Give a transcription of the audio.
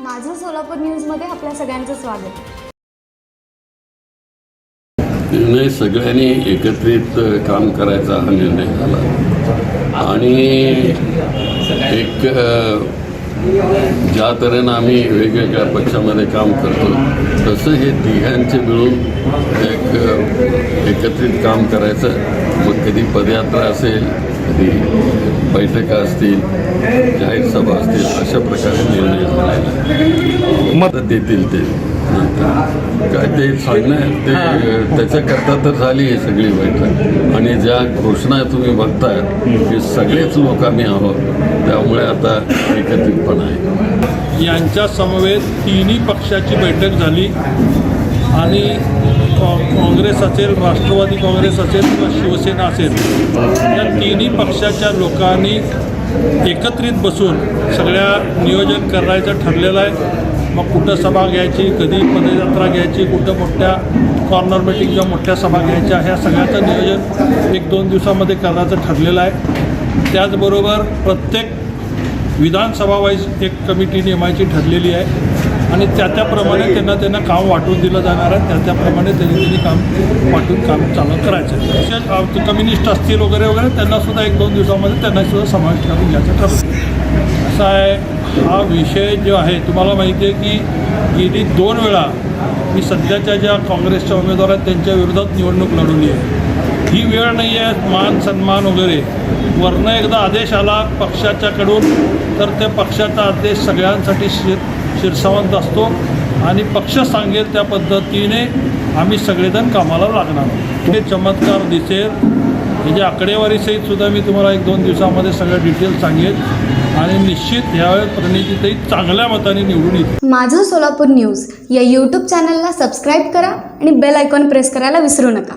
माझं सोलापूर न्यूजमध्ये आपल्या सगळ्यांचं स्वागत. निर्णय सगळ्यांनी एकत्रित काम करायचा हा निर्णय झाला. आणि एक ज्या तऱ्हेनं आम्ही वेगवेगळ्या पक्षामध्ये काम करतो तसं हे तिघांचे मिळून एक एकत्रित काम करायचं मग कधी पदयात्रा असेल कधी बैठका असतील जाहीर सभा असतील अशा प्रकारे निर्णय मत देतील ते. काय ते सांगणं ते त्याच्याकरता तर झाली आहे सगळी बैठक. आणि ज्या घोषणा तुम्ही बघताय की सगळेच लोक आम्ही आहोत. त्यामुळे आता एकत्रितपणा आहे. यांच्या समवेत तिन्ही पक्षाची बैठक झाली आणि कॉ- काँग्रेस असेल राष्ट्रवादी काँग्रेस असेल किंवा शिवसेना असेल या तिन्ही पक्षाच्या लोकांनी एकत्रित बसून सगळ्या नियोजन करायचं ठरलेलं आहे. मग कुठं सभा घ्यायची कधी पदयात्रा घ्यायची कुठं मोठ्या कॉर्नर मिटिंग किंवा मोठ्या सभा घ्यायच्या ह्या सगळ्याचं नियोजन एक दोन दिवसामध्ये करायचं ठरलेलं आहे. त्याचबरोबर प्रत्येक विधानसभा वाईज एक कमिटी नेमायची ठरलेली आहे. आणि त्या त्याप्रमाणे त्यांना त्यांना काम वाटून दिलं जाणार आहे. त्या त्याप्रमाणे त्यांनी त्यांनी काम वाटून काम चालू करायचं ते कम्युनिस्ट असतील वगैरे वगैरे त्यांनासुद्धा एक दोन दिवसामध्ये त्यांनासुद्धा समावेश करून घ्यायचं ठरलं. असा आहे हा विषय जो आहे तुम्हाला माहिती आहे की गेली दोन वेळा मी सध्याच्या ज्या काँग्रेसच्या उमेदवार आहेत त्यांच्या विरोधात निवडणूक लढवली आहे. ही वेळ नाही आहे मान सन्मान वगैरे. वरनं एकदा आदेश आला पक्षाच्याकडून तर त्या पक्षाचा आदेश सगळ्यांसाठी शिरसावंत असतो आणि पक्ष सांगेल त्या पद्धतीने आम्ही सगळेजण कामाला लागणार हे चमत्कार दिसेल. म्हणजे आकडेवारीसहित सुद्धा मी तुम्हाला एक दोन दिवसामध्ये सगळं डिटेल सांगेल. आणि निश्चित यावेळेस प्रणितीताई चांगल्या मताने निवडून येतील. माझं सोलापूर न्यूज या यूट्यूब चॅनलला सबस्क्राईब करा आणि बेल आयकॉन प्रेस करायला विसरू नका.